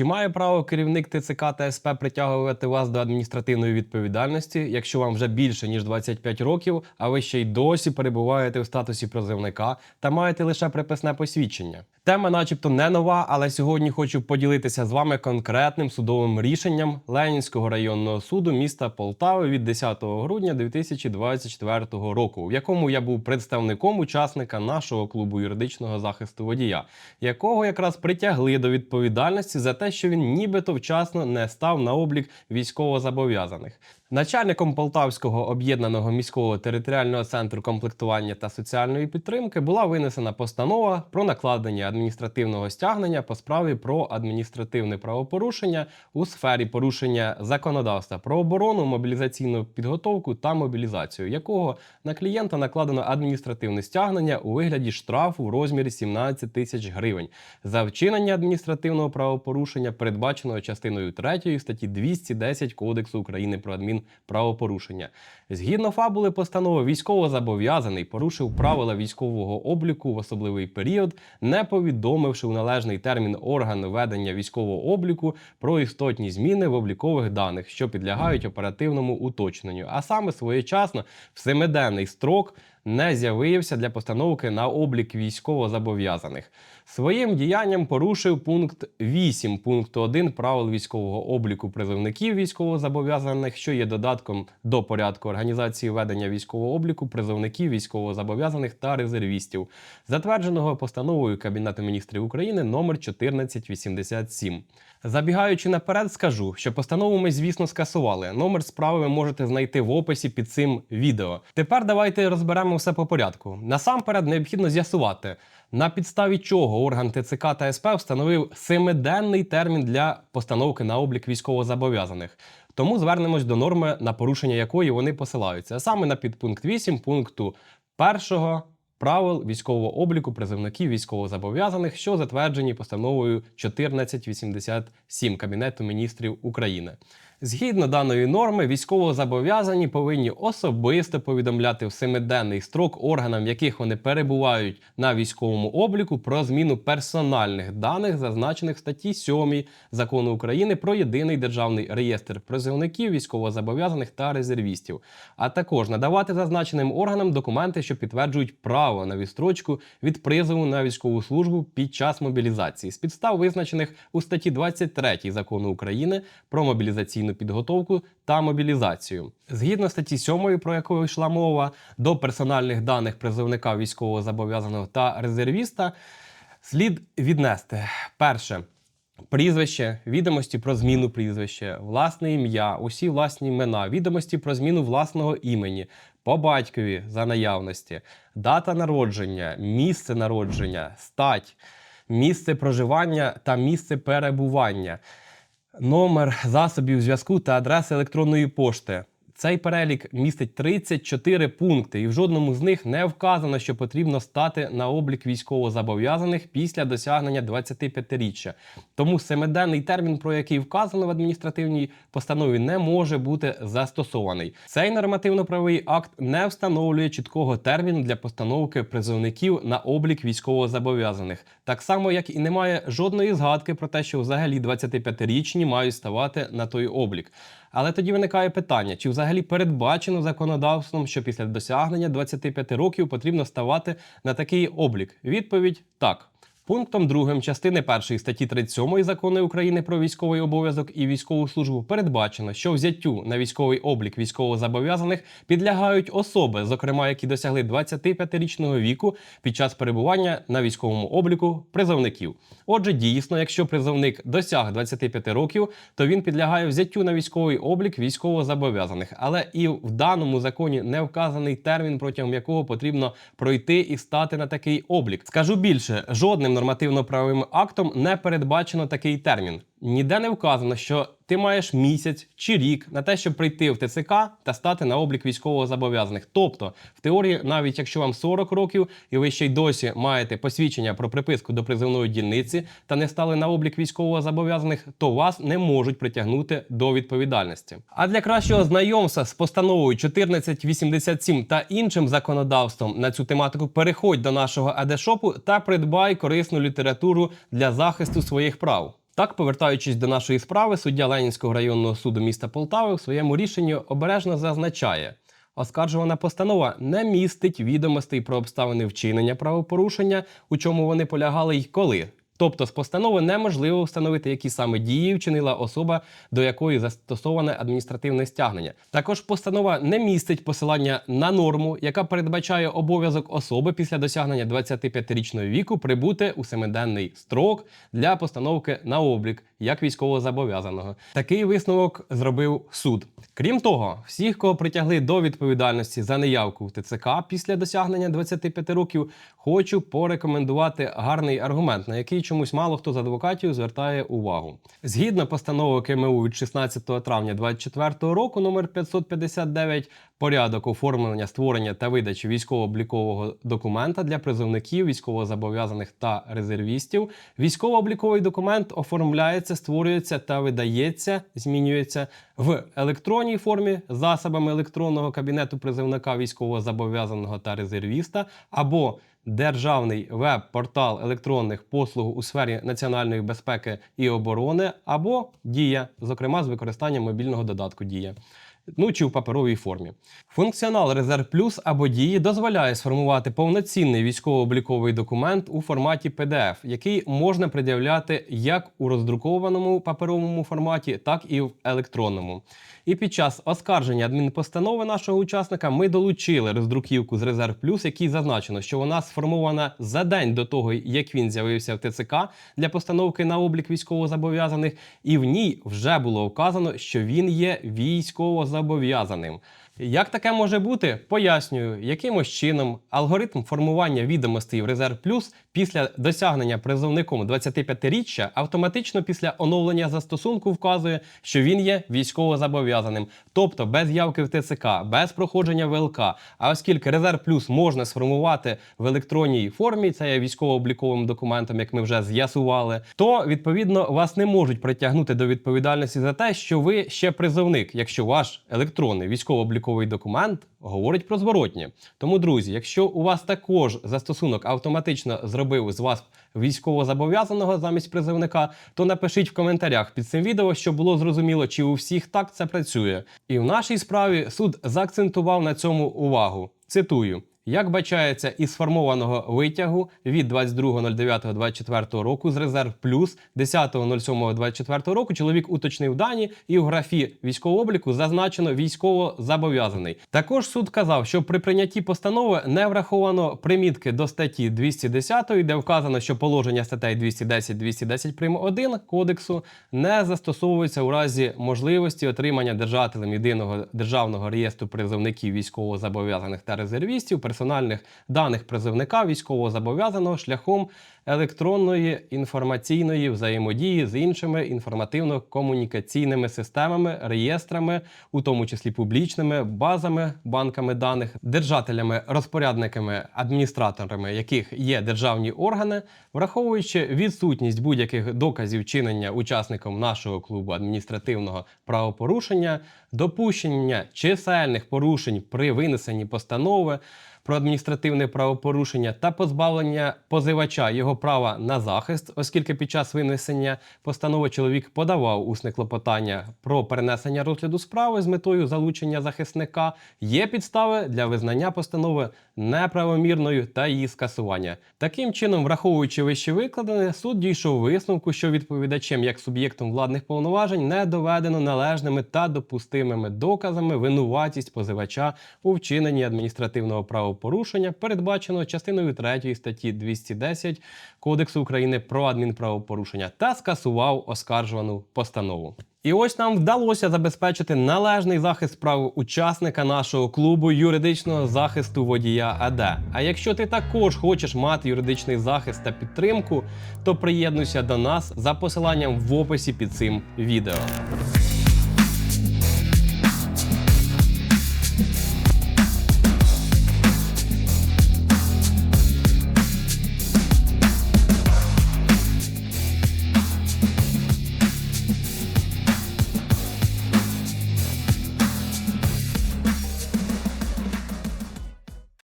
Чи має право керівник ТЦК та СП притягувати вас до адміністративної відповідальності, якщо вам вже більше ніж 25 років, а ви ще й досі перебуваєте в статусі призовника та маєте лише приписне посвідчення? Тема, начебто, не нова, але сьогодні хочу поділитися з вами конкретним судовим рішенням Ленінського районного суду міста Полтави від 10 грудня 2024 року, в якому я був представником учасника нашого клубу юридичного захисту водія, якого якраз притягли до відповідальності за те, що він нібито вчасно не став на облік військовозобов'язаних. Начальником Полтавського об'єднаного міського територіального центру комплектування та соціальної підтримки була винесена постанова про накладення адміністративного стягнення по справі про адміністративне правопорушення у сфері порушення законодавства про оборону, мобілізаційну підготовку та мобілізацію, якого на клієнта накладено адміністративне стягнення у вигляді штрафу в розмірі 17 тисяч гривень. За вчинення адміністративного правопорушення, передбаченого частиною 3 статті 210 Кодексу України про адмінправопорушення. Згідно фабули постанови, військовозобов'язаний порушив правила військового обліку в особливий період, не повідомивши у належний термін орган ведення військового обліку про істотні зміни в облікових даних, що підлягають оперативному уточненню, а саме своєчасно в семиденний строк не з'явився для постановки на облік військовозобов'язаних. Своїм діянням порушив пункт 8 пункту 1 правил військового обліку призовників військовозобов'язаних, що є додатком до порядку організації ведення військового обліку призовників військовозобов'язаних та резервістів, затвердженого постановою Кабінету міністрів України номер 1487. Забігаючи наперед, скажу, що постанову ми, звісно, скасували. Номер справи ви можете знайти в описі під цим відео. Тепер давайте розберемо все по порядку. Насамперед необхідно з'ясувати, на підставі чого орган ТЦК та СП встановив семиденний термін для постановки на облік військовозобов'язаних. Тому звернемось до норми, на порушення якої вони посилаються, а саме на підпункт 8 пункту 1 правил військового обліку призовників військовозобов'язаних, що затверджені постановою 1487 Кабінету міністрів України. Згідно даної норми, військовозобов'язані повинні особисто повідомляти в семиденний строк органам, в яких вони перебувають на військовому обліку, про зміну персональних даних, зазначених в статті 7 закону України про єдиний державний реєстр призовників, військовозобов'язаних та резервістів, а також надавати зазначеним органам документи, що підтверджують право на відстрочку від призову на військову службу під час мобілізації. З підстав, визначених у статті 23 закону України про мобілізаційну підготовку та мобілізацію. Згідно статті 7, про яку йшла мова, до персональних даних призовника військовозобов'язаного та резервіста слід віднести перше. Прізвище, відомості про зміну прізвища, власне ім'я, усі власні імена, відомості про зміну власного імені, по батькові за наявності, дата народження, місце народження, стать, місце проживання та місце перебування, номер засобів зв'язку та адреса електронної пошти. Цей перелік містить 34 пункти, і в жодному з них не вказано, що потрібно стати на облік військовозобов'язаних після досягнення 25-річчя. Тому семиденний термін, про який вказано в адміністративній постанові, не може бути застосований. Цей нормативно-правовий акт не встановлює чіткого терміну для постановки призовників на облік військовозобов'язаних, так само як і немає жодної згадки про те, що взагалі 25-річні мають ставати на той облік. Але тоді виникає питання: чи взагалі передбачено законодавством, що після досягнення 25 років потрібно ставати на такий облік? Відповідь так. Пунктом 2 частини 1 статті 37 закону України про військовий обов'язок і військову службу передбачено, що взяттю на військовий облік військовозобов'язаних підлягають особи, зокрема які досягли 25-річного віку під час перебування на військовому обліку призовників. Отже, дійсно, якщо призовник досяг 25 років, то він підлягає взяттю на військовий облік військовозобов'язаних. Але і в даному законі не вказаний термін, протягом якого потрібно пройти і стати на такий облік. Скажу більше, жодним нормативно-правовим актом не передбачено такий термін. Ніде не вказано, що ти маєш місяць чи рік на те, щоб прийти в ТЦК та стати на облік військовозобов'язаних. Тобто, в теорії, навіть якщо вам 40 років і ви ще й досі маєте посвідчення про приписку до призовної дільниці та не стали на облік військовозобов'язаних, то вас не можуть притягнути до відповідальності. А для кращого знайомства з постановою 1487 та іншим законодавством на цю тематику переходь до нашого адешопу та придбай корисну літературу для захисту своїх прав. Так, повертаючись до нашої справи, суддя Ленінського районного суду міста Полтави в своєму рішенні обережно зазначає. Оскаржувана постанова не містить відомостей про обставини вчинення правопорушення, у чому вони полягали й коли. Тобто з постанови неможливо встановити, які саме дії вчинила особа, до якої застосоване адміністративне стягнення. Також постанова не містить посилання на норму, яка передбачає обов'язок особи після досягнення 25-річного віку прибути у семиденний строк для постановки на облік як військовозобов'язаного. Такий висновок зробив суд. Крім того, всіх, кого притягли до відповідальності за неявку в ТЦК після досягнення 25 років, хочу порекомендувати гарний аргумент, на який чомусь мало хто з адвокатів звертає увагу. Згідно постанови КМУ від 16 травня 2024 року, номер 559, порядок оформлення, створення та видачі військово-облікового документа для призовників, військовозобов'язаних та резервістів. Військово-обліковий документ оформляється, створюється та видається, змінюється в електронній формі засобами електронного кабінету призовника військовозобов'язаного та резервіста або Державний веб-портал електронних послуг у сфері національної безпеки і оборони або Дія, зокрема з використанням мобільного додатку Дія. Ну чи в паперовій формі. Функціонал Резерв Плюс або дії дозволяє сформувати повноцінний військово-обліковий документ у форматі PDF, який можна пред'являти як у роздрукованому паперовому форматі, так і в електронному. І під час оскарження адмінпостанови нашого учасника ми долучили роздруківку з Резерв Плюс, якій зазначено, що вона сформована за день до того, як він з'явився в ТЦК для постановки на облік військовозобов'язаних, і в ній вже було вказано, що він є військовозобов'язаним. Як таке може бути? Пояснюю, якимось чином алгоритм формування відомостей в Резерв Плюс після досягнення призовником 25-річчя автоматично після оновлення застосунку вказує, що він є військовозобов'язаним, тобто без явки в ТЦК, без проходження ВЛК. А оскільки Резерв Плюс можна сформувати в електронній формі, це є військово-обліковим документом, як ми вже з'ясували, то відповідно вас не можуть притягнути до відповідальності за те, що ви ще призовник, якщо ваш електронний військово-обліковий документ говорить про зворотнє. Тому, друзі, якщо у вас також застосунок автоматично зробив з вас військовозобов'язаного замість призовника, то напишіть в коментарях під цим відео, щоб було зрозуміло, чи у всіх так це працює. І в нашій справі суд заакцентував на цьому увагу. Цитую. Як бачається із сформованого витягу від 22.09.24 року з резерв плюс 10.07.24 року чоловік уточнив дані і в графі військового обліку зазначено військово зобов'язаний. Також суд казав, що при прийнятті постанови не враховано примітки до статті 210, де вказано, що положення статей 210 210 прим. 1 кодексу не застосовуються у разі можливості отримання держателем єдиного державного реєстру призовників військовозобов'язаних та резервістів персональних даних призовника військовозобов'язаного шляхом електронної інформаційної взаємодії з іншими інформативно-комунікаційними системами, реєстрами, у тому числі публічними базами, банками даних, держателями, розпорядниками, адміністраторами, яких є державні органи, враховуючи відсутність будь-яких доказів чинення учасником нашого клубу адміністративного правопорушення, допущення чисельних порушень при винесенні постанови про адміністративне правопорушення та позбавлення позивача його права на захист, оскільки під час винесення постанови чоловік подавав усне клопотання про перенесення розгляду справи з метою залучення захисника, є підстави для визнання постанови неправомірною та її скасування. Таким чином, враховуючи вище викладене, суд дійшов висновку, що відповідачем як суб'єктом владних повноважень не доведено належними та допустимими доказами винуватість позивача у вчиненні адміністративного правопорушення, передбаченого частиною 3 статті 210 Кодексу України про адмінправопорушення, та скасував оскаржувану постанову. І ось нам вдалося забезпечити належний захист прав учасника нашого клубу юридичного захисту водія АД. А якщо ти також хочеш мати юридичний захист та підтримку, то приєднуйся до нас за посиланням в описі під цим відео.